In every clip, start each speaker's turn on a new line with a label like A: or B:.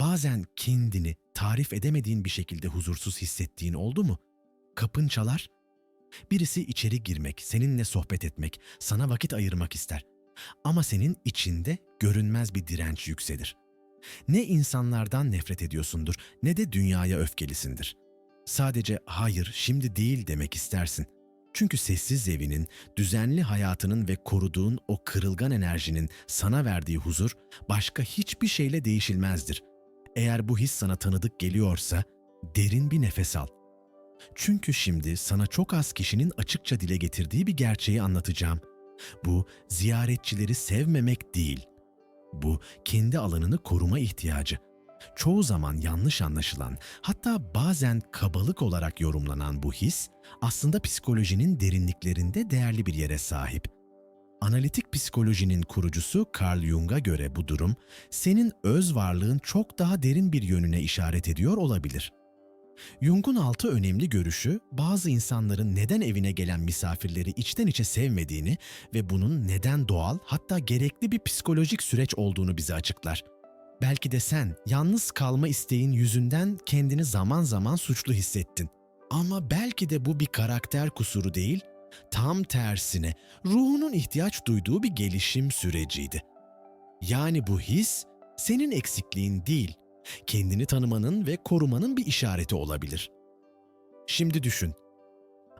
A: Bazen kendini tarif edemediğin bir şekilde huzursuz hissettiğin oldu mu? Kapın çalar. Birisi içeri girmek, seninle sohbet etmek, sana vakit ayırmak ister. Ama senin içinde görünmez bir direnç yükselir. Ne insanlardan nefret ediyorsundur ne de dünyaya öfkelisindir. Sadece hayır, şimdi değil demek istersin. Çünkü sessiz evinin, düzenli hayatının ve koruduğun o kırılgan enerjinin sana verdiği huzur başka hiçbir şeyle değişilmezdir. Eğer bu his sana tanıdık geliyorsa derin bir nefes al. Çünkü şimdi sana çok az kişinin açıkça dile getirdiği bir gerçeği anlatacağım. Bu ziyaretçileri sevmemek değil. Bu kendi alanını koruma ihtiyacı. Çoğu zaman yanlış anlaşılan, hatta bazen kabalık olarak yorumlanan bu his aslında psikolojinin derinliklerinde değerli bir yere sahip. Analitik psikolojinin kurucusu Carl Jung'a göre bu durum senin öz varlığın çok daha derin bir yönüne işaret ediyor olabilir. Jung'un altı önemli görüşü bazı insanların neden evine gelen misafirleri içten içe sevmediğini ve bunun neden doğal hatta gerekli bir psikolojik süreç olduğunu bize açıklar. Belki de sen yalnız kalma isteğin yüzünden kendini zaman zaman suçlu hissettin. Ama belki de bu bir karakter kusuru değil, tam tersine ruhunun ihtiyaç duyduğu bir gelişim süreciydi. Yani bu his senin eksikliğin değil, kendini tanımanın ve korumanın bir işareti olabilir. Şimdi düşün.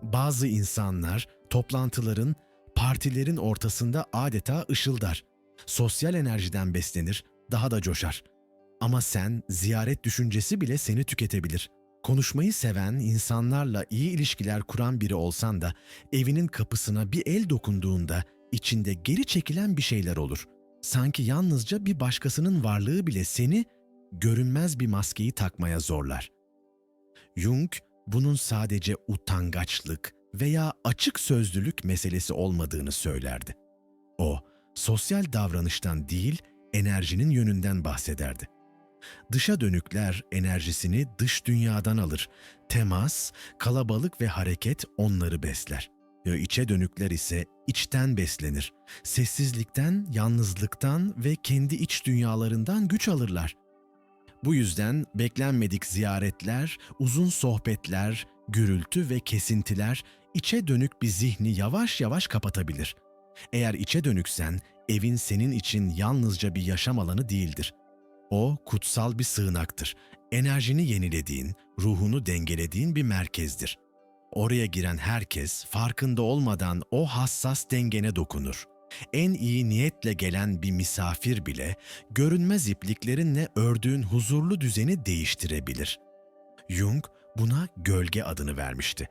A: Bazı insanlar toplantıların, partilerin ortasında adeta ışıldar. Sosyal enerjiden beslenir, daha da coşar. Ama sen ziyaret düşüncesi bile seni tüketebilir. Konuşmayı seven, insanlarla iyi ilişkiler kuran biri olsan da evinin kapısına bir el dokunduğunda içinde geri çekilen bir şeyler olur. Sanki yalnızca bir başkasının varlığı bile seni görünmez bir maskeyi takmaya zorlar. Jung bunun sadece utangaçlık veya açık sözlülük meselesi olmadığını söylerdi. O, sosyal davranıştan değil, enerjinin yönünden bahsederdi. Dışa dönükler enerjisini dış dünyadan alır. Temas, kalabalık ve hareket onları besler. İçe dönükler ise içten beslenir. Sessizlikten, yalnızlıktan ve kendi iç dünyalarından güç alırlar. Bu yüzden beklenmedik ziyaretler, uzun sohbetler, gürültü ve kesintiler içe dönük bir zihni yavaş yavaş kapatabilir. Eğer içe dönüksen, evin senin için yalnızca bir yaşam alanı değildir. O kutsal bir sığınaktır. Enerjini yenilediğin, ruhunu dengelediğin bir merkezdir. Oraya giren herkes farkında olmadan o hassas dengene dokunur. En iyi niyetle gelen bir misafir bile görünmez ipliklerinle ördüğün huzurlu düzeni değiştirebilir. Jung buna gölge adını vermişti.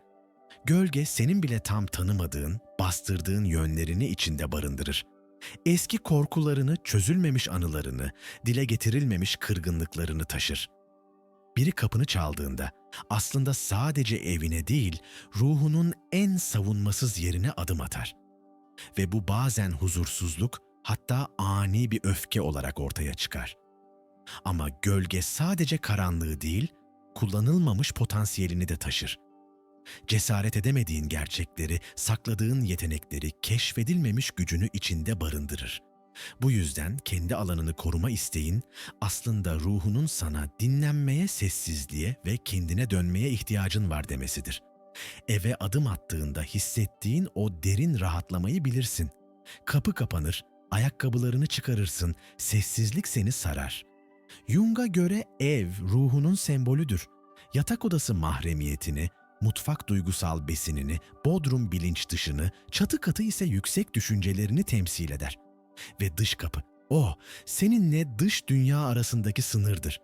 A: Gölge senin bile tam tanımadığın, bastırdığın yönlerini içinde barındırır. Eski korkularını, çözülmemiş anılarını, dile getirilmemiş kırgınlıklarını taşır. Biri kapını çaldığında aslında sadece evine değil, ruhunun en savunmasız yerine adım atar. Ve bu bazen huzursuzluk, hatta ani bir öfke olarak ortaya çıkar. Ama gölge sadece karanlığı değil, kullanılmamış potansiyelini de taşır cesaret edemediğin gerçekleri, sakladığın yetenekleri, keşfedilmemiş gücünü içinde barındırır. Bu yüzden kendi alanını koruma isteğin aslında ruhunun sana dinlenmeye, sessizliğe ve kendine dönmeye ihtiyacın var demesidir. Eve adım attığında hissettiğin o derin rahatlamayı bilirsin. Kapı kapanır, ayakkabılarını çıkarırsın, sessizlik seni sarar. Jung'a göre ev ruhunun sembolüdür. Yatak odası mahremiyetini, mutfak duygusal besinini, bodrum bilinç dışını, çatı katı ise yüksek düşüncelerini temsil eder. Ve dış kapı, o seninle dış dünya arasındaki sınırdır.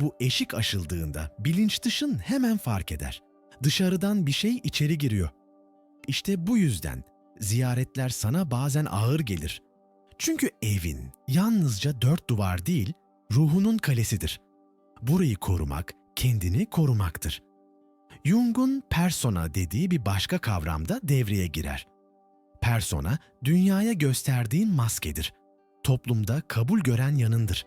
A: Bu eşik aşıldığında bilinç dışın hemen fark eder. Dışarıdan bir şey içeri giriyor. İşte bu yüzden ziyaretler sana bazen ağır gelir. Çünkü evin yalnızca dört duvar değil, ruhunun kalesidir. Burayı korumak, kendini korumaktır.'' Jung'un persona dediği bir başka kavramda devreye girer. Persona, dünyaya gösterdiğin maskedir. Toplumda kabul gören yanındır.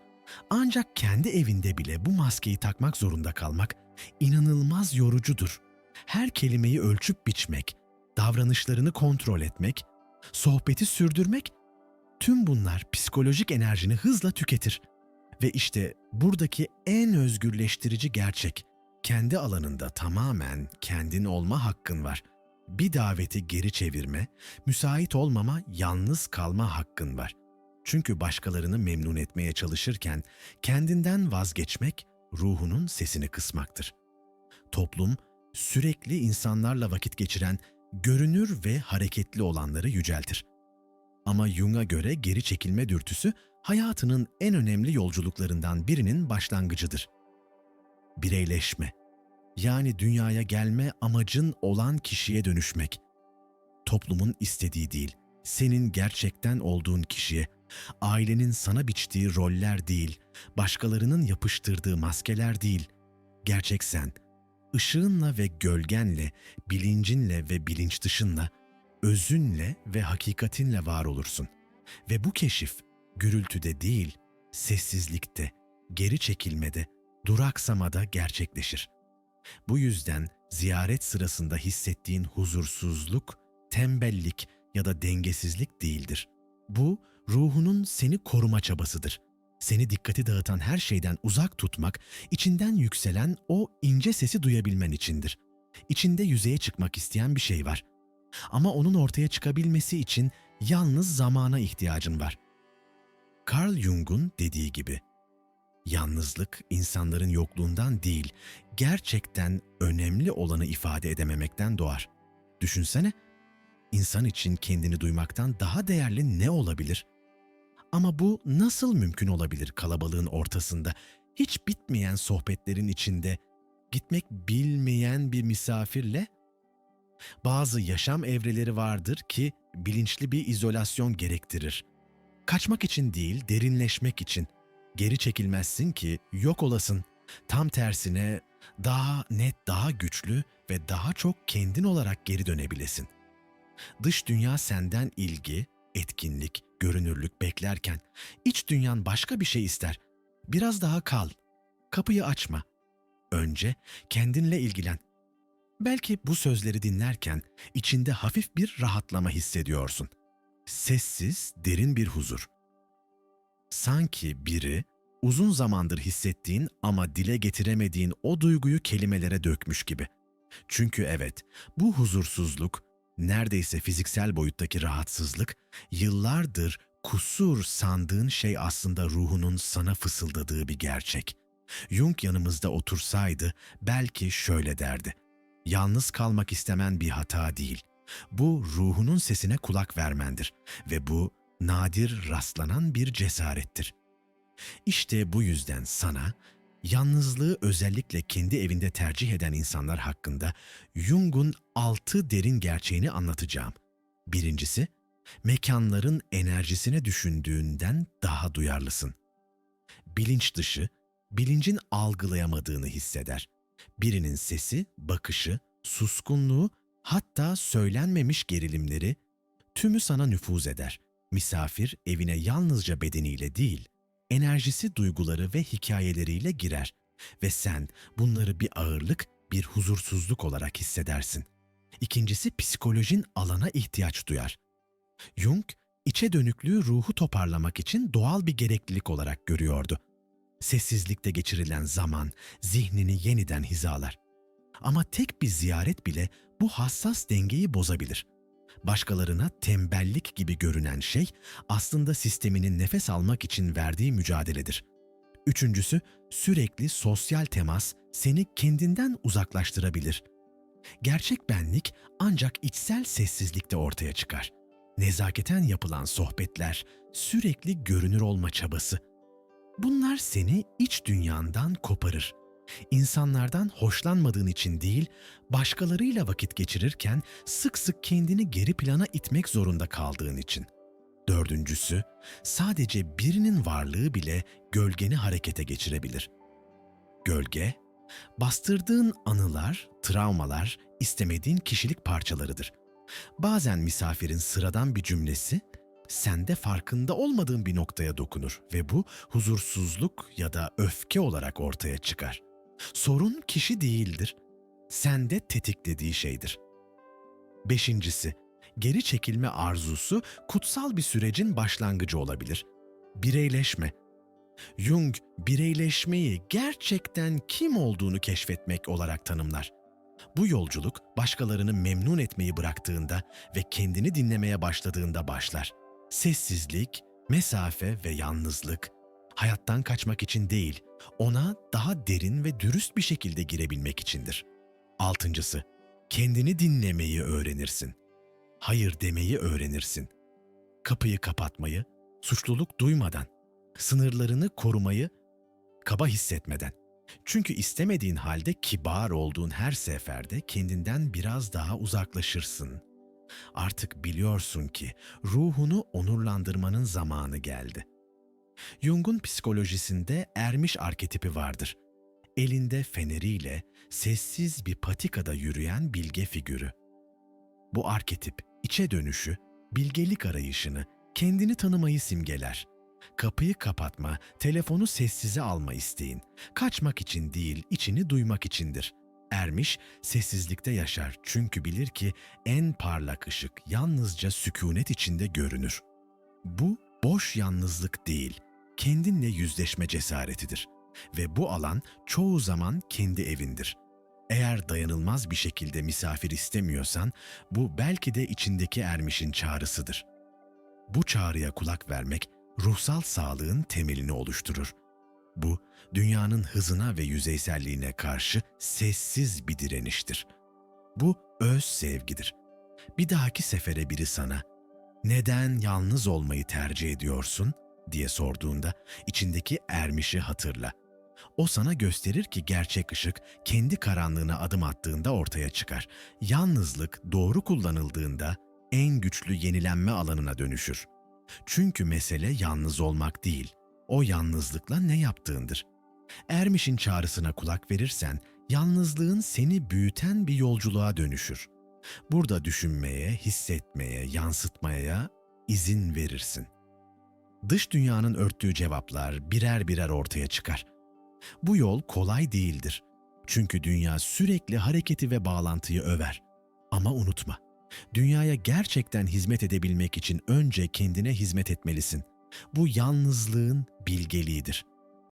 A: Ancak kendi evinde bile bu maskeyi takmak zorunda kalmak inanılmaz yorucudur. Her kelimeyi ölçüp biçmek, davranışlarını kontrol etmek, sohbeti sürdürmek, tüm bunlar psikolojik enerjini hızla tüketir. Ve işte buradaki en özgürleştirici gerçek, kendi alanında tamamen kendin olma hakkın var. Bir daveti geri çevirme, müsait olmama, yalnız kalma hakkın var. Çünkü başkalarını memnun etmeye çalışırken kendinden vazgeçmek ruhunun sesini kısmaktır. Toplum sürekli insanlarla vakit geçiren, görünür ve hareketli olanları yüceltir. Ama Jung'a göre geri çekilme dürtüsü hayatının en önemli yolculuklarından birinin başlangıcıdır. Bireyleşme, yani dünyaya gelme amacın olan kişiye dönüşmek. Toplumun istediği değil, senin gerçekten olduğun kişiye, ailenin sana biçtiği roller değil, başkalarının yapıştırdığı maskeler değil, gerçek sen, ışığınla ve gölgenle, bilincinle ve bilinç dışınla, özünle ve hakikatinle var olursun. Ve bu keşif gürültüde değil, sessizlikte, geri çekilmede, duraksamada gerçekleşir. Bu yüzden ziyaret sırasında hissettiğin huzursuzluk, tembellik ya da dengesizlik değildir. Bu ruhunun seni koruma çabasıdır. Seni dikkati dağıtan her şeyden uzak tutmak, içinden yükselen o ince sesi duyabilmen içindir. İçinde yüzeye çıkmak isteyen bir şey var. Ama onun ortaya çıkabilmesi için yalnız zamana ihtiyacın var. Carl Jung'un dediği gibi, yalnızlık insanların yokluğundan değil, gerçekten önemli olanı ifade edememekten doğar. Düşünsene, insan için kendini duymaktan daha değerli ne olabilir? Ama bu nasıl mümkün olabilir kalabalığın ortasında, hiç bitmeyen sohbetlerin içinde, gitmek bilmeyen bir misafirle? Bazı yaşam evreleri vardır ki bilinçli bir izolasyon gerektirir. Kaçmak için değil, derinleşmek için. Geri çekilmezsin ki yok olasın. Tam tersine daha net, daha güçlü ve daha çok kendin olarak geri dönebilesin. Dış dünya senden ilgi, etkinlik, görünürlük beklerken iç dünyan başka bir şey ister. Biraz daha kal. Kapıyı açma. Önce kendinle ilgilen. Belki bu sözleri dinlerken içinde hafif bir rahatlama hissediyorsun. Sessiz, derin bir huzur. Sanki biri uzun zamandır hissettiğin ama dile getiremediğin o duyguyu kelimelere dökmüş gibi. Çünkü evet, bu huzursuzluk, neredeyse fiziksel boyuttaki rahatsızlık, yıllardır kusur sandığın şey aslında ruhunun sana fısıldadığı bir gerçek. Jung yanımızda otursaydı belki şöyle derdi. Yalnız kalmak istemen bir hata değil. Bu ruhunun sesine kulak vermendir ve bu nadir rastlanan bir cesarettir. İşte bu yüzden sana yalnızlığı özellikle kendi evinde tercih eden insanlar hakkında Jung'un altı derin gerçeğini anlatacağım. Birincisi, mekanların enerjisine düşündüğünden daha duyarlısın. Bilinç dışı, bilincin algılayamadığını hisseder. Birinin sesi, bakışı, suskunluğu, hatta söylenmemiş gerilimleri tümü sana nüfuz eder. Misafir evine yalnızca bedeniyle değil, enerjisi, duyguları ve hikayeleriyle girer ve sen bunları bir ağırlık, bir huzursuzluk olarak hissedersin. İkincisi psikolojin alana ihtiyaç duyar. Jung, içe dönüklüğü ruhu toparlamak için doğal bir gereklilik olarak görüyordu. Sessizlikte geçirilen zaman zihnini yeniden hizalar. Ama tek bir ziyaret bile bu hassas dengeyi bozabilir. Başkalarına tembellik gibi görünen şey aslında sisteminin nefes almak için verdiği mücadeledir. Üçüncüsü, sürekli sosyal temas seni kendinden uzaklaştırabilir. Gerçek benlik ancak içsel sessizlikte ortaya çıkar. Nezaketen yapılan sohbetler, sürekli görünür olma çabası. Bunlar seni iç dünyandan koparır. İnsanlardan hoşlanmadığın için değil, başkalarıyla vakit geçirirken sık sık kendini geri plana itmek zorunda kaldığın için. Dördüncüsü, sadece birinin varlığı bile gölgeni harekete geçirebilir. Gölge, bastırdığın anılar, travmalar, istemediğin kişilik parçalarıdır. Bazen misafirin sıradan bir cümlesi, sende farkında olmadığın bir noktaya dokunur ve bu huzursuzluk ya da öfke olarak ortaya çıkar. Sorun kişi değildir, sende tetiklediği şeydir. Beşincisi, geri çekilme arzusu kutsal bir sürecin başlangıcı olabilir. Bireyleşme. Jung bireyleşmeyi gerçekten kim olduğunu keşfetmek olarak tanımlar. Bu yolculuk başkalarını memnun etmeyi bıraktığında ve kendini dinlemeye başladığında başlar. Sessizlik, mesafe ve yalnızlık hayattan kaçmak için değil, ona daha derin ve dürüst bir şekilde girebilmek içindir. Altıncısı, kendini dinlemeyi öğrenirsin. Hayır demeyi öğrenirsin. Kapıyı kapatmayı, suçluluk duymadan, sınırlarını korumayı kaba hissetmeden. Çünkü istemediğin halde kibar olduğun her seferde kendinden biraz daha uzaklaşırsın. Artık biliyorsun ki ruhunu onurlandırmanın zamanı geldi. Jung'un psikolojisinde ermiş arketipi vardır. Elinde feneriyle sessiz bir patikada yürüyen bilge figürü. Bu arketip içe dönüşü, bilgelik arayışını, kendini tanımayı simgeler. Kapıyı kapatma, telefonu sessize alma isteğin. Kaçmak için değil, içini duymak içindir. Ermiş sessizlikte yaşar çünkü bilir ki en parlak ışık yalnızca sükunet içinde görünür. Bu boş yalnızlık değil, kendinle yüzleşme cesaretidir. Ve bu alan çoğu zaman kendi evindir. Eğer dayanılmaz bir şekilde misafir istemiyorsan, bu belki de içindeki ermişin çağrısıdır. Bu çağrıya kulak vermek, ruhsal sağlığın temelini oluşturur. Bu, dünyanın hızına ve yüzeyselliğine karşı sessiz bir direniştir. Bu öz sevgidir. Bir dahaki sefere biri sana, neden yalnız olmayı tercih ediyorsun diye sorduğunda içindeki ermişi hatırla. O sana gösterir ki gerçek ışık kendi karanlığına adım attığında ortaya çıkar. Yalnızlık doğru kullanıldığında en güçlü yenilenme alanına dönüşür. Çünkü mesele yalnız olmak değil, o yalnızlıkla ne yaptığındır. Ermiş'in çağrısına kulak verirsen, yalnızlığın seni büyüten bir yolculuğa dönüşür. Burada düşünmeye, hissetmeye, yansıtmaya izin verirsin. Dış dünyanın örttüğü cevaplar birer birer ortaya çıkar. Bu yol kolay değildir. Çünkü dünya sürekli hareketi ve bağlantıyı över. Ama unutma, dünyaya gerçekten hizmet edebilmek için önce kendine hizmet etmelisin. Bu yalnızlığın bilgeliğidir.